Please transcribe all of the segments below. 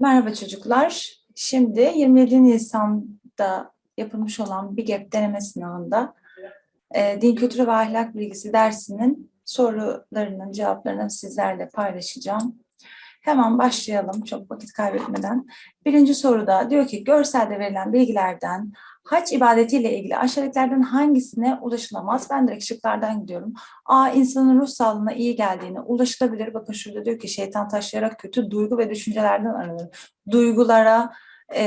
Merhaba çocuklar. Şimdi 27 Nisan'da yapılmış olan BİGEP deneme sınavında e, din kültürü ve ahlak bilgisi dersinin sorularının cevaplarını sizlerle paylaşacağım. Hemen başlayalım çok vakit kaybetmeden. Birinci soruda diyor ki görselde verilen bilgilerden hac ibadetiyle ilgili aşağıdakilerden hangisine ulaşılamaz? Ben direkt şıklardan gidiyorum. A. insanın ruh sağlığına iyi geldiğine ulaşılabilir. Bakın şurada diyor ki şeytan taşlayarak kötü duygu ve düşüncelerden arınır. Duygulara e,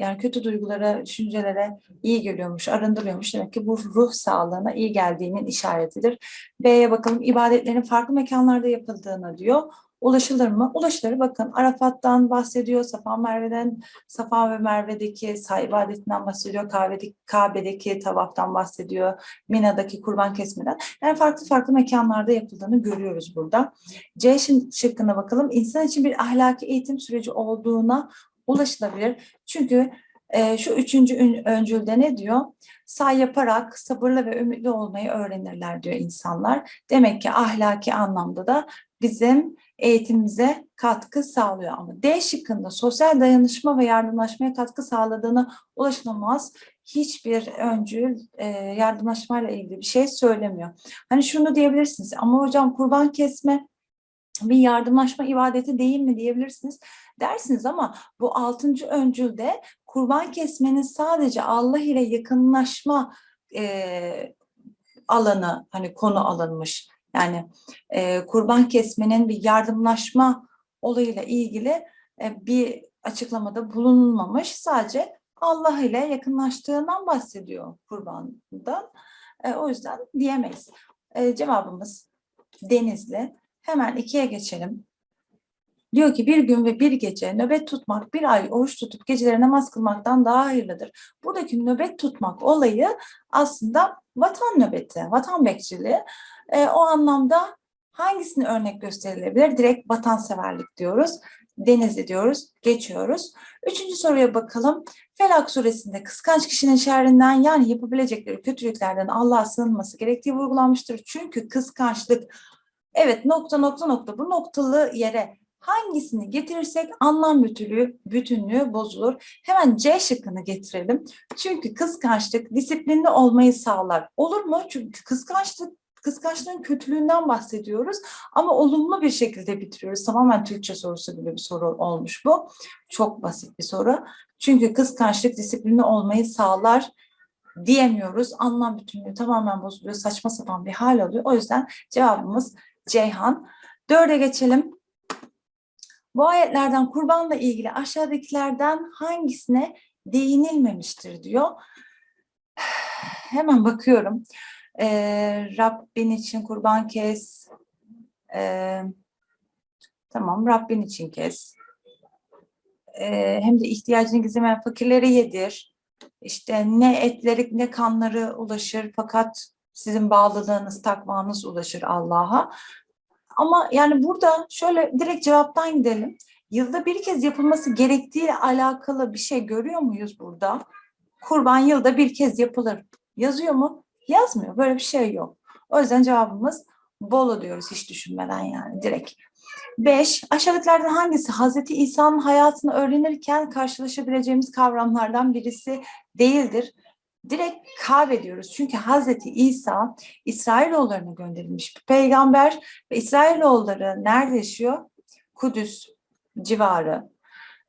yani kötü duygulara, düşüncelere iyi geliyormuş, arındırıyormuş. Demek ki bu ruh sağlığına iyi geldiğinin işaretidir. B'ye bakalım ibadetlerin farklı mekanlarda yapıldığını diyor. Ulaşılır mı? Ulaşılır. Bakın Arafat'tan bahsediyor, Safa Merve'den, Safa ve Merve'deki say ibadetinden bahsediyor, Kabe'deki, Kabe'deki tavaftan bahsediyor, Mina'daki kurban kesmeden. Yani farklı farklı mekanlarda yapıldığını görüyoruz burada. C şıkkına bakalım. İnsan için bir ahlaki eğitim süreci olduğuna ulaşılabilir. Çünkü e, şu üçüncü ün- öncülde ne diyor? Say yaparak sabırlı ve ümitli olmayı öğrenirler diyor insanlar. Demek ki ahlaki anlamda da bizim eğitimimize katkı sağlıyor. Ama D şıkkında sosyal dayanışma ve yardımlaşmaya katkı sağladığına ulaşılamaz. Hiçbir öncül e, yardımlaşmayla ilgili bir şey söylemiyor. Hani şunu diyebilirsiniz ama hocam kurban kesme bir yardımlaşma ibadeti değil mi diyebilirsiniz dersiniz ama bu altıncı öncülde kurban kesmenin sadece Allah ile yakınlaşma e, alanı hani konu alınmış. Yani e, kurban kesmenin bir yardımlaşma olayıyla ilgili e, bir açıklamada bulunulmamış. Sadece Allah ile yakınlaştığından bahsediyor kurbandan. E, o yüzden diyemeyiz. E, cevabımız Denizli. Hemen ikiye geçelim. Diyor ki bir gün ve bir gece nöbet tutmak, bir ay oruç tutup geceleri namaz kılmaktan daha hayırlıdır. Buradaki nöbet tutmak olayı aslında vatan nöbeti, vatan bekçiliği. E, o anlamda hangisini örnek gösterilebilir? Direkt vatanseverlik diyoruz. Denizli diyoruz, geçiyoruz. Üçüncü soruya bakalım. Felak suresinde kıskanç kişinin şerrinden yani yapabilecekleri kötülüklerden Allah'a sığınması gerektiği vurgulanmıştır. Çünkü kıskançlık Evet nokta nokta nokta bu noktalı yere hangisini getirirsek anlam bütünlüğü, bütünlüğü bozulur. Hemen C şıkkını getirelim. Çünkü kıskançlık disiplinli olmayı sağlar. Olur mu? Çünkü kıskançlık kıskançlığın kötülüğünden bahsediyoruz ama olumlu bir şekilde bitiriyoruz. Tamamen Türkçe sorusu gibi bir soru olmuş bu. Çok basit bir soru. Çünkü kıskançlık disiplinli olmayı sağlar diyemiyoruz. Anlam bütünlüğü tamamen bozuluyor. Saçma sapan bir hal alıyor. O yüzden cevabımız Ceyhan. Dörde geçelim. Bu ayetlerden kurbanla ilgili aşağıdakilerden hangisine değinilmemiştir diyor. Hemen bakıyorum. Ee, Rabbin için kurban kes. Ee, tamam Rabbin için kes. Ee, hem de ihtiyacını gizlemeyen fakirleri yedir. İşte ne etleri ne kanları ulaşır fakat sizin bağlılığınız, takvanız ulaşır Allah'a. Ama yani burada şöyle direkt cevaptan gidelim. Yılda bir kez yapılması gerektiği alakalı bir şey görüyor muyuz burada? Kurban yılda bir kez yapılır. Yazıyor mu? Yazmıyor. Böyle bir şey yok. O yüzden cevabımız Bolu diyoruz hiç düşünmeden yani direkt. Beş, aşağıdakilerden hangisi Hazreti İsa'nın hayatını öğrenirken karşılaşabileceğimiz kavramlardan birisi değildir? Direkt kaybediyoruz. Çünkü Hazreti İsa İsrailoğullarına gönderilmiş bir peygamber ve İsrailoğulları nerede yaşıyor? Kudüs civarı.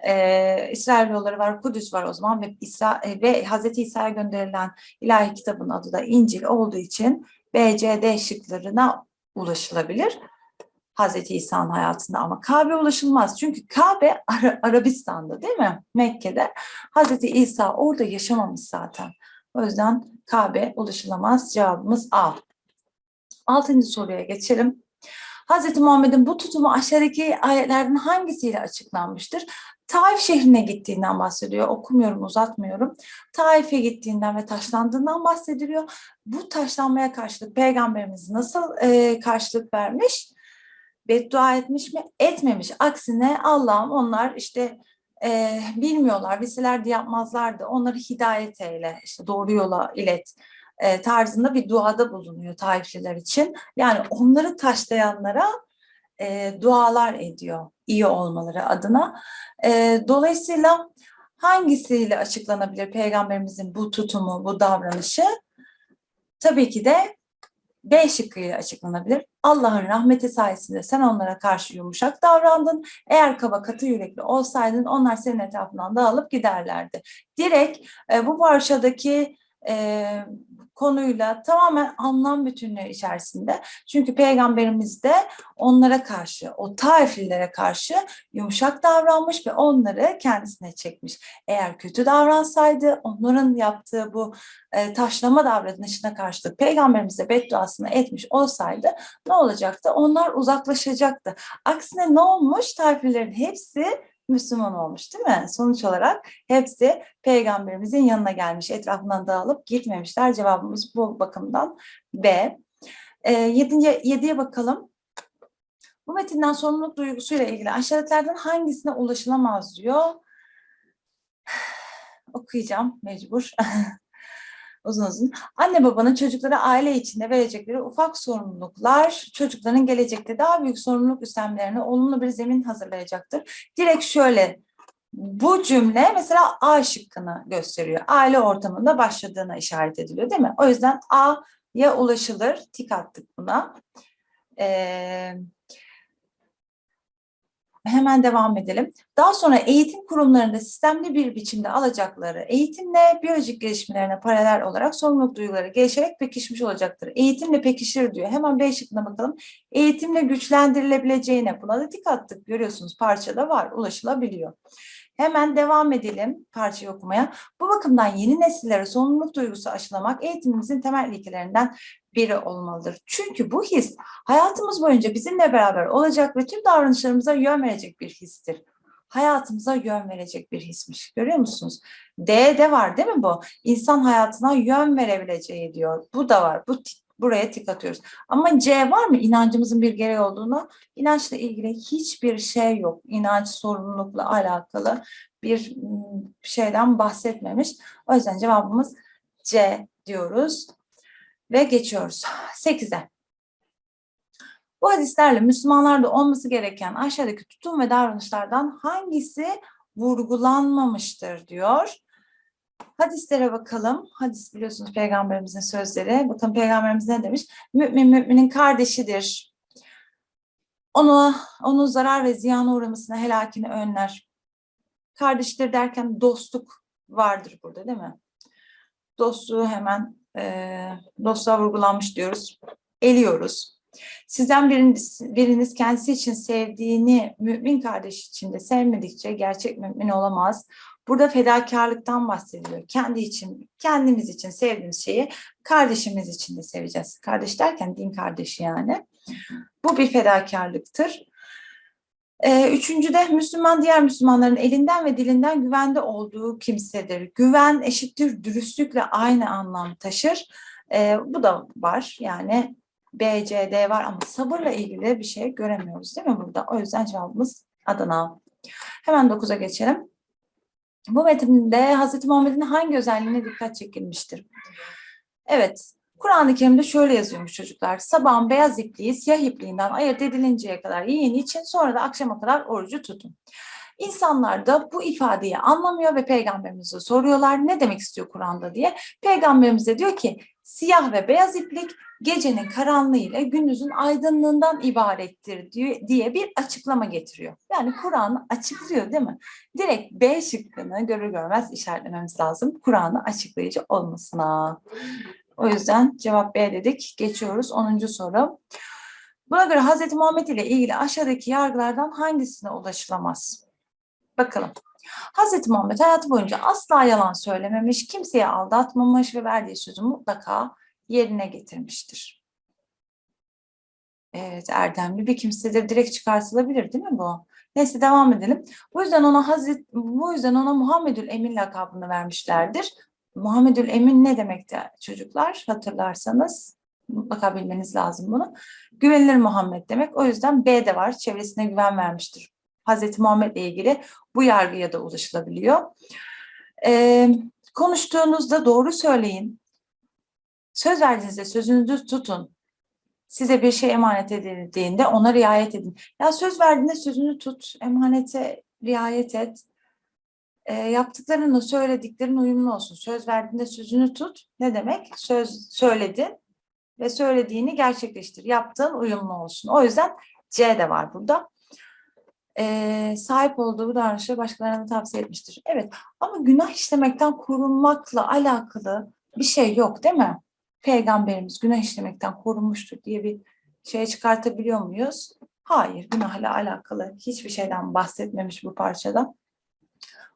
Ee, İsrailoğulları var, Kudüs var o zaman ve, İsa, e, ve Hazreti İsa'ya gönderilen ilahi kitabın adı da İncil olduğu için B, C, D şıklarına ulaşılabilir. Hazreti İsa'nın hayatında ama Kabe ulaşılmaz. Çünkü Kabe Ara- Arabistan'da değil mi? Mekke'de. Hazreti İsa orada yaşamamış zaten. O yüzden Kabe ulaşılamaz. Cevabımız A. Altıncı soruya geçelim. Hazreti Muhammed'in bu tutumu aşağıdaki ayetlerden hangisiyle açıklanmıştır? Taif şehrine gittiğinden bahsediyor. Okumuyorum, uzatmıyorum. Taif'e gittiğinden ve taşlandığından bahsediliyor. Bu taşlanmaya karşılık peygamberimiz nasıl e, karşılık vermiş? Beddua etmiş mi? Etmemiş. Aksine Allah'ım onlar işte e, bilmiyorlar, bilseler de yapmazlardı. Onları hidayet eyle, işte doğru yola ilet e, tarzında bir duada bulunuyor Taifliler için. Yani onları taşlayanlara e, dualar ediyor iyi olmaları adına. E, dolayısıyla hangisiyle açıklanabilir peygamberimizin bu tutumu, bu davranışı? Tabii ki de B şıkkıyla açıklanabilir. Allah'ın rahmeti sayesinde sen onlara karşı yumuşak davrandın. Eğer kaba katı yürekli olsaydın onlar senin etrafından dağılıp giderlerdi. Direkt e, bu parçadaki e, konuyla tamamen anlam bütünlüğü içerisinde. Çünkü peygamberimiz de onlara karşı, o taiflilere karşı yumuşak davranmış ve onları kendisine çekmiş. Eğer kötü davransaydı onların yaptığı bu e, taşlama davranışına karşılık peygamberimize bedduasını etmiş olsaydı ne olacaktı? Onlar uzaklaşacaktı. Aksine ne olmuş? Taiflilerin hepsi Müslüman olmuş değil mi? Sonuç olarak hepsi peygamberimizin yanına gelmiş. Etrafından dağılıp gitmemişler. Cevabımız bu bakımdan B. E, yedinci, yediye bakalım. Bu metinden sorumluluk duygusuyla ilgili aşağıdakilerden hangisine ulaşılamaz diyor. Okuyacağım mecbur. uzun. Anne babanın çocuklara aile içinde verecekleri ufak sorumluluklar çocukların gelecekte daha büyük sorumluluk üstlenmelerine olumlu bir zemin hazırlayacaktır. Direkt şöyle bu cümle mesela A şıkkını gösteriyor. Aile ortamında başladığına işaret ediliyor değil mi? O yüzden A'ya ulaşılır. Tik attık buna. Ee, hemen devam edelim. Daha sonra eğitim kurumlarında sistemli bir biçimde alacakları eğitimle biyolojik gelişmelerine paralel olarak sorumluluk duyguları gelişerek pekişmiş olacaktır. Eğitimle pekişir diyor. Hemen B şıkkına bakalım. Eğitimle güçlendirilebileceğine buna da dik attık. Görüyorsunuz parçada var, ulaşılabiliyor. Hemen devam edelim parçayı okumaya. Bu bakımdan yeni nesillere sorumluluk duygusu aşılamak eğitimimizin temel ilkelerinden biri olmalıdır. Çünkü bu his hayatımız boyunca bizimle beraber olacak ve tüm davranışlarımıza yön verecek bir histir. Hayatımıza yön verecek bir hismiş. Görüyor musunuz? D'de var değil mi bu? İnsan hayatına yön verebileceği diyor. Bu da var. Bu buraya tik atıyoruz. Ama C var mı inancımızın bir gereği olduğunu? İnançla ilgili hiçbir şey yok. İnanç sorumlulukla alakalı bir şeyden bahsetmemiş. O yüzden cevabımız C diyoruz ve geçiyoruz. 8'e. Bu hadislerle Müslümanlarda olması gereken aşağıdaki tutum ve davranışlardan hangisi vurgulanmamıştır diyor. Hadislere bakalım. Hadis biliyorsunuz peygamberimizin sözleri. Bakın peygamberimiz ne demiş? Mümin müminin kardeşidir. Onu, onun zarar ve ziyana uğramasına helakini önler. Kardeştir derken dostluk vardır burada değil mi? Dostluğu hemen e, dostluğa vurgulanmış diyoruz. Eliyoruz. Sizden biriniz, biriniz kendisi için sevdiğini mümin kardeş için de sevmedikçe gerçek mümin olamaz. Burada fedakarlıktan bahsediliyor. Kendi için, kendimiz için sevdiğimiz şeyi kardeşimiz için de seveceğiz. Kardeş derken din kardeşi yani. Bu bir fedakarlıktır. Ee, üçüncü de Müslüman diğer Müslümanların elinden ve dilinden güvende olduğu kimsedir. Güven eşittir dürüstlükle aynı anlam taşır. Ee, bu da var yani B, C, D var ama sabırla ilgili bir şey göremiyoruz değil mi burada? O yüzden cevabımız Adana. Hemen 9'a geçelim. Bu metinde Hz. Muhammed'in hangi özelliğine dikkat çekilmiştir? Evet, Kur'an-ı Kerim'de şöyle yazıyormuş çocuklar. Sabahın beyaz ipliği siyah ipliğinden ayırt edilinceye kadar yiyin için sonra da akşama kadar orucu tutun. İnsanlar da bu ifadeyi anlamıyor ve peygamberimize soruyorlar ne demek istiyor Kur'an'da diye. Peygamberimiz de diyor ki siyah ve beyaz iplik gecenin karanlığı ile gündüzün aydınlığından ibarettir diye bir açıklama getiriyor. Yani Kur'an'ı açıklıyor değil mi? Direkt B şıkkını görür görmez işaretlememiz lazım. Kur'an'ı açıklayıcı olmasına. O yüzden cevap B dedik. Geçiyoruz 10. soru. Buna göre Hz. Muhammed ile ilgili aşağıdaki yargılardan hangisine ulaşılamaz? Bakalım. Hz. Muhammed hayatı boyunca asla yalan söylememiş, kimseye aldatmamış ve verdiği sözü mutlaka yerine getirmiştir. Evet, erdemli bir kimsedir. Direkt çıkartılabilir değil mi bu? Neyse devam edelim. Bu yüzden ona Hazret, bu yüzden ona Muhammedül Emin lakabını vermişlerdir. Muhammedül Emin ne demekti çocuklar? Hatırlarsanız mutlaka bilmeniz lazım bunu. Güvenilir Muhammed demek. O yüzden B de var. Çevresine güven vermiştir. Hazreti Muhammed ile ilgili bu yargıya da ulaşılabiliyor. Ee, konuştuğunuzda doğru söyleyin. Söz verdiğinizde sözünüzü tutun. size bir şey emanet edildiğinde ona riayet edin. Ya söz verdiğinde sözünü tut, emanete riayet et. E, yaptıklarınla söylediklerin uyumlu olsun. Söz verdiğinde sözünü tut. Ne demek? Söz söyledin ve söylediğini gerçekleştir. Yaptığın uyumlu olsun. O yüzden C de var burada. E, sahip olduğu bu davranışı başkalarına tavsiye etmiştir. Evet ama günah işlemekten korunmakla alakalı bir şey yok değil mi? Peygamberimiz günah işlemekten korunmuştur diye bir şey çıkartabiliyor muyuz? Hayır, günahla alakalı hiçbir şeyden bahsetmemiş bu parçada.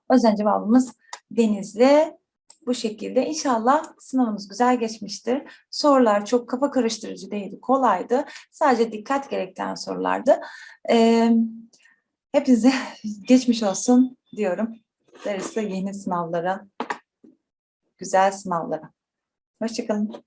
O yüzden cevabımız Denizli bu şekilde. İnşallah sınavınız güzel geçmiştir. Sorular çok kafa karıştırıcı değildi, kolaydı. Sadece dikkat gerektiren sorulardı. Ee, hepinize geçmiş olsun diyorum. Darısı yeni sınavlara, güzel sınavlara. Hoşçakalın.